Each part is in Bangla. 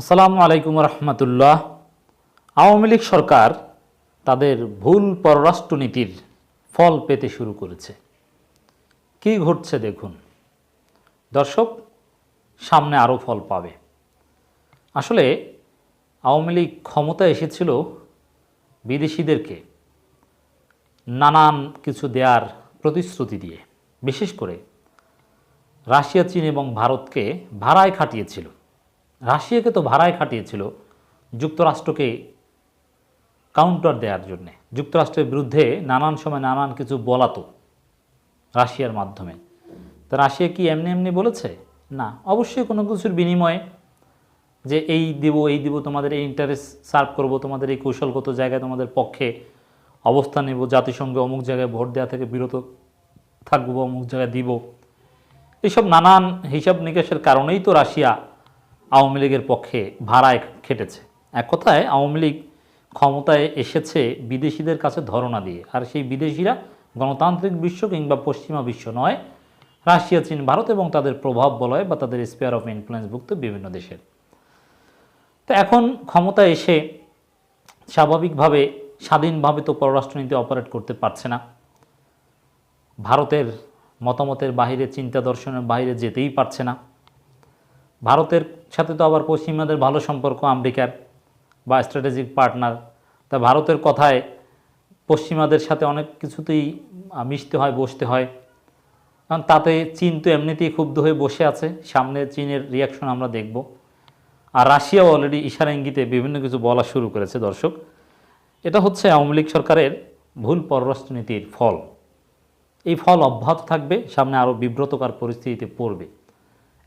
আসসালামু আলাইকুম রহমতুল্লাহ। আওয়ামী লীগ সরকার তাদের ভুল পররাষ্ট্রনীতির ফল পেতে শুরু করেছে। কি ঘটছে দেখুন। দর্শক, সামনে আরও ফল পাবে। আসলে আওয়ামী লীগ ক্ষমতা এসেছিল বিদেশিদেরকে নানান কিছু দেওয়ার প্রতিশ্রুতি দিয়ে। বিশেষ করে রাশিয়া, চীন এবং ভারতকে ভাড়ায় খাটিয়েছিল। রাশিয়াকে তো ভাড়ায় খাটিয়েছিল যুক্তরাষ্ট্রকে কাউন্টার দেওয়ার জন্যে। যুক্তরাষ্ট্রের বিরুদ্ধে নানান সময় নানান কিছু বলাতো রাশিয়ার মাধ্যমে। তা রাশিয়া কি এমনি এমনি বলেছে? না, অবশ্যই কোনো কিছুর বিনিময়ে যে এই দিব এই দিব, তোমাদের এই ইন্টারেস্ট সার্ভ করব, তোমাদের এই কৌশলগত জায়গায় তোমাদের পক্ষে অবস্থান নেব, জাতিসংঘে অমুক জায়গায় ভোট দেওয়া থেকে বিরত থাকব, অমুক জায়গায় দিব। এইসব নানান হিসাব নিকাশের কারণেই তো রাশিয়া আওয়ামী লীগের পক্ষে ভাড়ায় খেটেছে। এক কথায় আওয়ামী লীগ ক্ষমতায় এসেছে বিদেশিদের কাছে ধরনা দিয়ে। আর সেই বিদেশিরা গণতান্ত্রিক বিশ্ব কিংবা পশ্চিমা বিশ্ব নয়, রাশিয়া, চীন, ভারত এবং তাদের প্রভাব বলয় বা তাদের স্পেয়ার অফ ইনফ্লুয়েন্সভুক্ত বিভিন্ন দেশের। তো এখন ক্ষমতায় এসে স্বাভাবিকভাবে স্বাধীনভাবে তো পররাষ্ট্রনীতি অপারেট করতে পারছে না। ভারতের মতামতের বাইরে, চিন্তা দর্শনের বাইরে যেতেই পারছে না। ভারতের সাথে তো আবার পশ্চিমাদের ভালো সম্পর্ক, আমেরিকার বা স্ট্র্যাটেজিক পার্টনার তা ভারতের কথায় পশ্চিমাদের সাথে অনেক কিছুতেই মিশতে হয়, বসতে হয়। কারণ তাতে চীন তো এমনিতেই ক্ষুব্ধ হয়ে বসে আছে। সামনে চীনের রিয়াকশন আমরা দেখব। আর রাশিয়াও অলরেডি ইশারা ইঙ্গিতে বিভিন্ন কিছু বলা শুরু করেছে, দর্শক। এটা হচ্ছে আওয়ামী লীগ সরকারের ভুল পররাষ্ট্রনীতির ফল। এই ফল অব্যাহত থাকবে, সামনে আরও বিব্রতকর পরিস্থিতিতে পড়বে।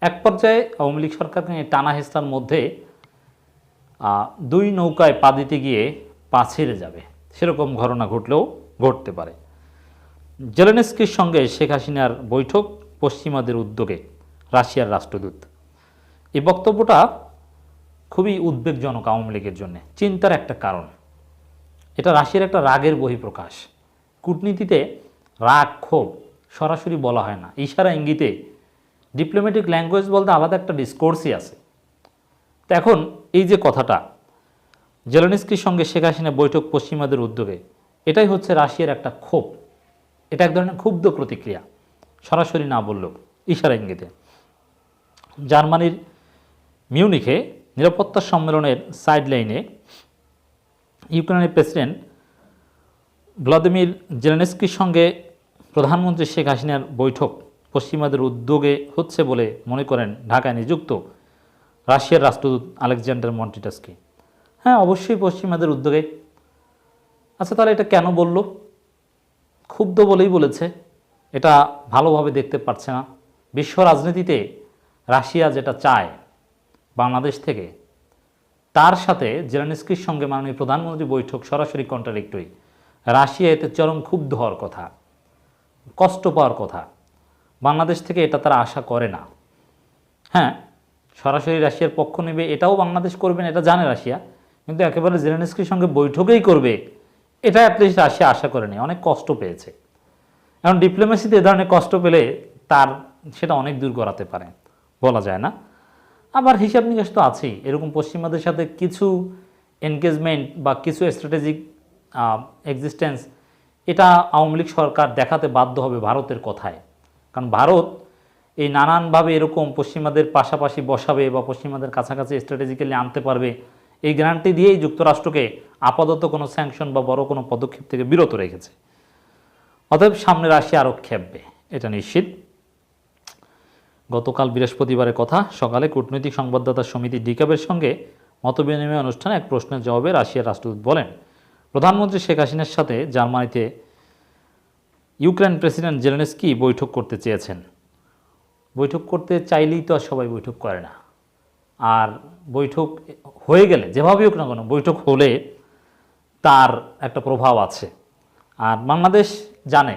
এক পর্যায়ে আওয়ামী লীগ সরকারকে টানা হেস্তার মধ্যে দুই নৌকায় পা দিতে গিয়ে পা ছেড়ে যাবে। সেরকম ঘটনা ঘটলেও ঘটতে পারে। জেলেনস্কির সঙ্গে শেখ হাসিনার বৈঠক পশ্চিমাদের উদ্যোগে রাশিয়ার রাষ্ট্রদূত। এই বক্তব্যটা খুবই উদ্বেগজনক আওয়ামী লীগের জন্য। চিন্তার একটা কারণ। এটা রাশিয়ার একটা রাগের বহিঃপ্রকাশ। কূটনীতিতে রাগ, ক্ষোভ সরাসরি বলা হয় না। ইশারা ইঙ্গিতে ডিপ্লোম্যাটিক ল্যাঙ্গুয়েজ বলতে আলাদা একটা ডিসকোর্সই আছে। তো এখন এই যে কথাটা জেলেনস্কির সঙ্গে শেখ হাসিনা বৈঠক পশ্চিমাদের উদ্যোগে, এটাই হচ্ছে রাশিয়ার একটা ক্ষোভ। এটা এক ধরনের ক্ষুব্ধ প্রতিক্রিয়া, সরাসরি না বললেও, ইশারা ইঙ্গিতে। জার্মানির মিউনিখে নিরাপত্তা সম্মেলনের সাইডলাইনে ইউক্রেনের প্রেসিডেন্ট ভ্লাদিমির জেলেনস্কির সঙ্গে প্রধানমন্ত্রী শেখ হাসিনার বৈঠক পশ্চিমাদের উদ্যোগে হচ্ছে বলে মনে করেন ঢাকায় নিযুক্ত রাশিয়ার রাষ্ট্রদূত আলেকজান্ডার মন্টিটাসকে। হ্যাঁ অবশ্যই পশ্চিমাদের উদ্যোগে। আচ্ছা তাহলে এটা কেন বলল? ক্ষুব্ধ বলেই বলেছে। এটা ভালোভাবে দেখতে পারছে না। বিশ্ব রাজনীতিতে রাশিয়া যেটা চায় বাংলাদেশ থেকে, তার সাথে জেলেনস্কির সঙ্গে মাননীয় প্রধানমন্ত্রী বৈঠক সরাসরি কন্ট্রাডিক্টরি রাশিয়া এতে চরম ক্ষুব্ধ হওয়ার কথা, কষ্ট পাওয়ার কথা। বাংলাদেশ থেকে এটা তারা আশা করে না। হ্যাঁ সরাসরি রাশিয়ার পক্ষ নেবে, এটাও বাংলাদেশ করবেন এটা জানে রাশিয়া। কিন্তু একেবারে জেলেনস্কির সঙ্গে বৈঠকেই করবে, এটা অ্যাটলিস্ট রাশিয়া আশা করেনি অনেক কষ্ট পেয়েছে। এখন ডিপ্লোমেসিতে এ ধরনের কষ্ট পেলে তার সেটা অনেক দূর গড়াতে পারে, বলা যায় না। আবার হিসাব নিকাশ তো আছেই, এরকম পশ্চিমাদের সাথে কিছু এনগেজমেন্ট বা কিছু স্ট্র্যাটেজিক এক্সিস্টেন্স এটা আওয়ামী লীগ সরকার দেখাতে বাধ্য হবে ভারতের কথায়। কারণ ভারত এই নানানভাবে এরকম পশ্চিমাদের পাশাপাশি বসাবে বা পশ্চিমাদের কাছাকাছি স্ট্র্যাটেজিক্যালি আনতে পারবে, এই গ্যারান্টি দিয়েই যুক্তরাষ্ট্রকে আপাতত কোনো স্যাংশন বা বড় কোনো পদক্ষেপ থেকে বিরত রেখেছে। অতএব সামনে রাশিয়া আরও খেপবে এটা নিশ্চিত। গতকাল বৃহস্পতিবারের কথা, সকালে কূটনৈতিক সংবাদদাতা সমিতি ডিকাবের সঙ্গে মতবিনিময় অনুষ্ঠানে এক প্রশ্নের জবাবে রাশিয়ার রাষ্ট্রদূত বলেন, প্রধানমন্ত্রী শেখ হাসিনার সাথে জার্মানিতে ইউক্রেন প্রেসিডেন্ট জেলেনস্কি বৈঠক করতে চেয়েছেন। বৈঠক করতে চাইলেই তো আর সবাই বৈঠক করে না। আর বৈঠক হয়ে গেলে, যেভাবেই হোক না কেন, বৈঠক হলে তার একটা প্রভাব আছে। আর বাংলাদেশ জানে,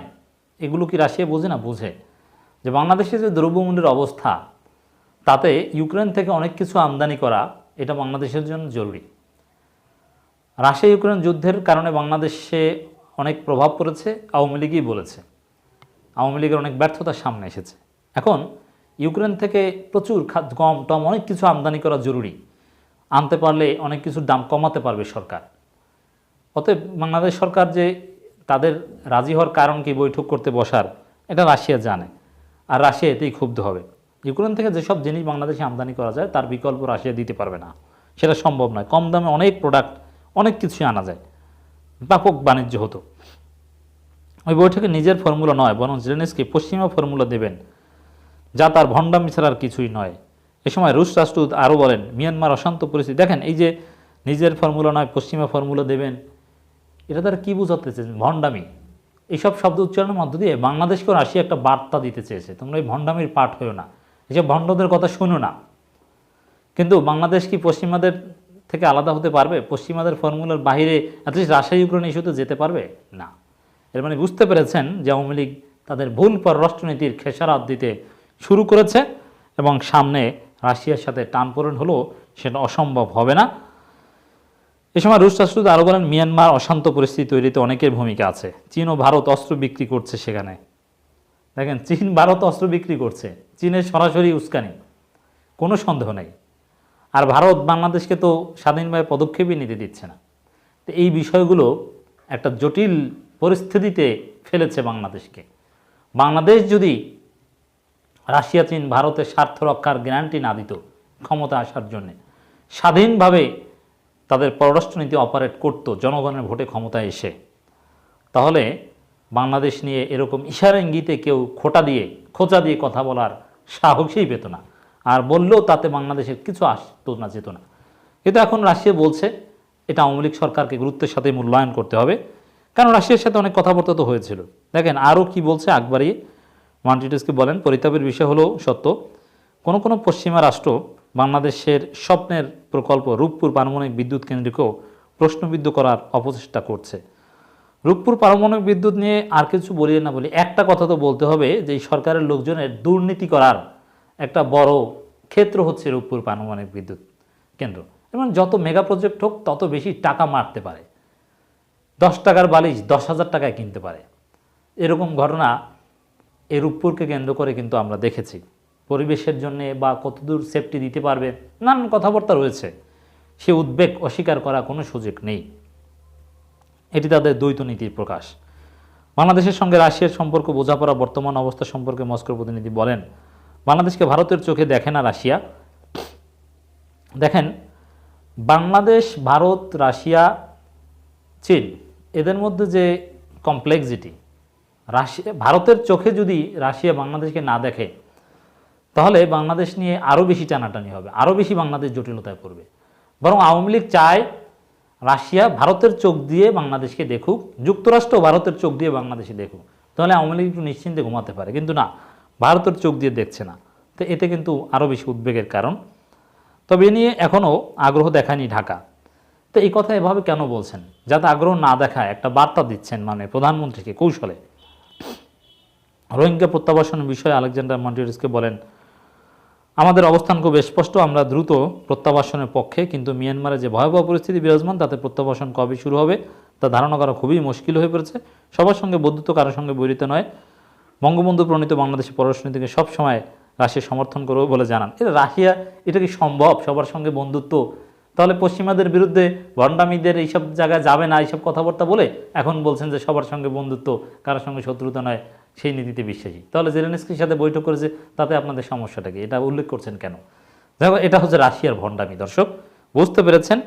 এগুলো কি রাশিয়া বোঝে না বোঝে, যে বাংলাদেশের যে দ্রব্যমূল্যের অবস্থা, তাতে ইউক্রেন থেকে অনেক কিছু আমদানি করা, এটা বাংলাদেশের জন্য জরুরি। রাশিয়া ইউক্রেন যুদ্ধের কারণে বাংলাদেশে অনেক প্রভাব পড়েছে, আওয়ামী লীগই বলেছে। আওয়ামী লীগের অনেক ব্যর্থতার সামনে এসেছে। এখন ইউক্রেন থেকে প্রচুর গম, টম অনেক কিছু আমদানি করা জরুরি। আনতে পারলে অনেক কিছুর দাম কমাতে পারবে সরকার। অতএব বাংলাদেশ সরকার যে তাদের রাজি হওয়ার কারণ কি বৈঠক করতে বসার, এটা রাশিয়া জানে। আর রাশিয়া এতেই ক্ষুব্ধ হবে। ইউক্রেন থেকে যেসব জিনিস বাংলাদেশে আমদানি করা যায়, তার বিকল্প রাশিয়া দিতে পারবে না। সেটা সম্ভব নয়। কম দামে অনেক প্রোডাক্ট অনেক কিছুই আনা যায়। ব্যাপক বাণিজ্য হতো। ওই বৈঠকে নিজের ফর্মুলা নয়, বরং জেলেনস্কি পশ্চিমা ফর্মুলা দেবেন, যা তার ভণ্ডামি ছাড়া আর কিছুই নয়। এ সময় রুশ রাষ্ট্রদূত আরও বলেন, মিয়ানমার অশান্ত পরিস্থিতি। দেখেন, এই যে নিজের ফর্মুলা নয়, পশ্চিমা ফর্মুলা দেবেন, এটা তারা কী বোঝাতে চেয়েছেন ভণ্ডামি। এইসব শব্দ উচ্চারণের মধ্য দিয়ে বাংলাদেশকেও রাশিয়া একটা বার্তা দিতে চেয়েছে, তোমরা এই ভণ্ডামির পাঠ হয়েও না, এসব ভণ্ডদের কথা শোনো না। কিন্তু বাংলাদেশ কি পশ্চিমাদের থেকে আলাদা হতে পারবে? পশ্চিমাদের ফর্মুলার বাইরে অ্যাটলিস্ট রাশিয়া ইউক্রেন ইস্যুতে যেতে পারবে? না। এর মানে বুঝতে পেরেছেন যে আওয়ামী লীগ তাদের ভুল পররাষ্ট্রনীতির খেসারাত দিতে শুরু করেছে এবং সামনে রাশিয়ার সাথে টানপোড়েন হলেও সেটা অসম্ভব হবে না। এ সময় রুশ রাষ্ট্রদূত আরও বলেন, মিয়ানমার অশান্ত পরিস্থিতি তৈরিতে অনেকের ভূমিকা আছে। চীন ও ভারত অস্ত্র বিক্রি করছে সেখানে। দেখেন, চীন, ভারত অস্ত্র বিক্রি করছে। চীনের সরাসরি উস্কানি। কোনো সন্দেহ নেই। আর ভারত বাংলাদেশকে তো স্বাধীনভাবে পদক্ষেপই নিতে দিচ্ছে না। তো এই বিষয়গুলো একটা জটিল পরিস্থিতিতে ফেলেছে বাংলাদেশকে। বাংলাদেশ যদি রাশিয়া, চীন ভারতের স্বার্থ রক্ষার গ্যারান্টি না দিত ক্ষমতা আসার জন্যে, স্বাধীনভাবে তাদের পররাষ্ট্রনীতি অপারেট করতো জনগণের ভোটে ক্ষমতায় এসে, তাহলে বাংলাদেশ নিয়ে এরকম ইশারা ইঙ্গিতে কেউ খোটা দিয়ে, খোঁচা দিয়ে কথা বলার সাহসই পেত না। আর বললেও তাতে বাংলাদেশের কিছু আসতো না, যেত না। কিন্তু এখন রাশিয়া বলছে, এটা আওয়ামী লীগ সরকারকে গুরুত্বের সাথে মূল্যায়ন করতে হবে। কারণ রাশিয়ার সাথে অনেক কথাবার্তা তো হয়েছিল। দেখেন, আরও কি বলছে আকবরী? মান্টিটাসকে বলেন, পরিতাপের বিষয় হলো সত্য। কোনো কোনো পশ্চিমা রাষ্ট্র বাংলাদেশের স্বপ্নের প্রকল্প রূপপুর পারমাণবিক বিদ্যুৎ কেন্দ্রকেও প্রশ্নবিদ্ধ করার অপচেষ্টা করছে। রূপপুর পারমাণবিক বিদ্যুৎ নিয়ে আর কিছু বলিয়ে না বলি একটা কথা তো বলতে হবে যে সরকারের লোকজনের দুর্নীতি করার একটা বড় ক্ষেত্র হচ্ছে রূপপুর পারমাণবিক বিদ্যুৎ কেন্দ্র। এবং যত মেগা প্রজেক্ট হোক, তত বেশি টাকা মারতে পারে। দশ টাকার বালিশ দশ হাজার টাকায় কিনতে পারে। এরকম ঘটনা এই রূপপুরকে কেন্দ্র করে কিন্তু আমরা দেখেছি। পরিবেশের জন্যে বা কতদূর সেফটি দিতে পারবে, নানান কথাবার্তা রয়েছে। সে উদ্বেগ অস্বীকার করা কোনো সুযোগ নেই। এটি তাদের দ্বৈত নীতির প্রকাশ। বাংলাদেশের সঙ্গে রাশিয়ার সম্পর্ক, বোঝাপড়া, বর্তমান অবস্থা সম্পর্কে মস্কোর প্রতিনিধি বলেন বাংলাদেশকে ভারতের চোখে দেখে না রাশিয়া। দেখেন, বাংলাদেশ, ভারত, রাশিয়া, চীন, এদের মধ্যে যে কমপ্লেক্সিটি রাশিয়া ভারতের চোখে যদি রাশিয়া বাংলাদেশকে না দেখে, তাহলে বাংলাদেশ নিয়ে আরও বেশি টানাটানি হবে আরও বেশি বাংলাদেশ জটিলতায় পড়বে। বরং আওয়ামী লীগ চায় রাশিয়া ভারতের চোখ দিয়ে বাংলাদেশকে দেখুক, যুক্তরাষ্ট্র ভারতের চোখ দিয়ে বাংলাদেশে দেখুক, তাহলে আওয়ামী লীগ একটু নিশ্চিন্তে ঘুমাতে পারে, কিন্তু না। ভারতের চোখ দিয়ে দেখছে না। তো এতে কিন্তু আরও বেশি উদ্বেগের কারণ। তবে এ নিয়ে এখনও আগ্রহ দেখায়নি ঢাকা। তো এই কথা এভাবে কেন বলছেন? যাতে আগ্রহ না দেখায় একটা বার্তা দিচ্ছেন মানে প্রধানমন্ত্রীকে কৌশলে। রোহিঙ্গা প্রত্যাবাসন বিষয়ে আলেকজান্ডার মন্টিরিসকে বলেন, আমাদের অবস্থান খুব স্পষ্ট, আমরা দ্রুত প্রত্যাবাসনের পক্ষে, কিন্তু মিয়ানমারে যে ভয়াবহ পরিস্থিতি বিরাজমান, তাতে প্রত্যাবাসন কবে শুরু হবে, তা ধারণা করা খুবই মুশকিল হয়ে পড়েছে। সবার সঙ্গে বন্ধুত্ব কারোর সঙ্গে বৈরিত নয়। বঙ্গবন্ধু প্রণীত বাংলাদেশের পররাষ্ট্রনীতিকে সবসময় রাশিয়া সমর্থন করবে বলে জানান। এটা রাশিয়া, এটা কি সম্ভব? সবার সঙ্গে বন্ধুত্ব? তাহলে পশ্চিমাদের বিরুদ্ধে ভণ্ডামিদের এইসব জায়গায় যাবে না এইসব কথাবার্তা বলে এখন বলছেন যে সবার সঙ্গে বন্ধুত্ব, কারোর সঙ্গে শত্রুতা নয়, সেই নীতিতে বিশ্বাসী। তাহলে জেলেনস্কির সাথে বৈঠক করেছে, তাতে আপনাদের সমস্যাটা কি? এটা উল্লেখ করছেন কেন? দেখো এটা হচ্ছে রাশিয়ার ভণ্ডামি। দর্শক, বুঝতে পেরেছেন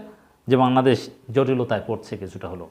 যে বাংলাদেশ জটিলতায় পড়ছে কিছুটা হলো